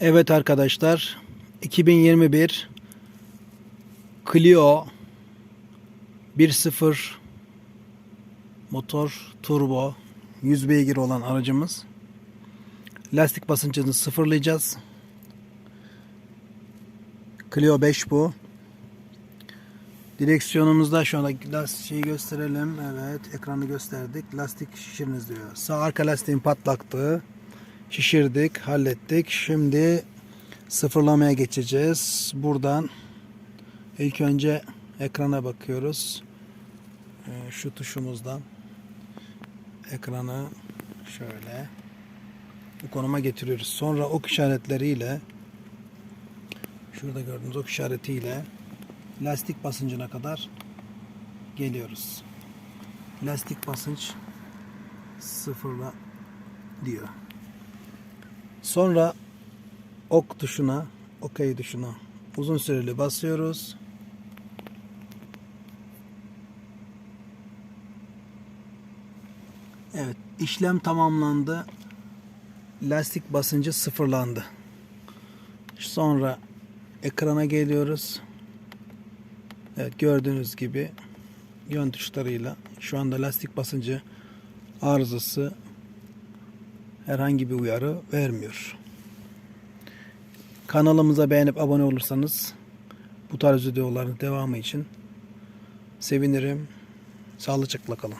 Evet arkadaşlar 2021 Clio 1.0 motor turbo 100 beygir olan aracımız. Lastik basıncını sıfırlayacağız. Clio 5 bu. Direksiyonumuzda şu anda lastiği gösterelim. Evet ekranı gösterdik. Lastik şişiriniz diyor. Sağ arka lastiğin patlaktığı. Şişirdik, hallettik. Şimdi sıfırlamaya geçeceğiz. Buradan ilk önce ekrana bakıyoruz. Ee, Şu tuşumuzdan ekranı şöyle bu konuma getiriyoruz. Sonra ok işaretleriyle şurada gördüğünüz ok işaretiyle lastik basıncına kadar geliyoruz. Lastik basınç sıfırla diyor. Sonra ok tuşuna, OK tuşuna uzun süreli basıyoruz. Evet, işlem tamamlandı. Lastik basıncı sıfırlandı. Sonra ekrana geliyoruz. Evet, gördüğünüz gibi yön tuşlarıyla şu anda lastik basıncı arızası herhangi bir uyarı vermiyor. Kanalımıza beğenip abone olursanız bu tarz videoların devamı için sevinirim. Sağlıcakla kalın.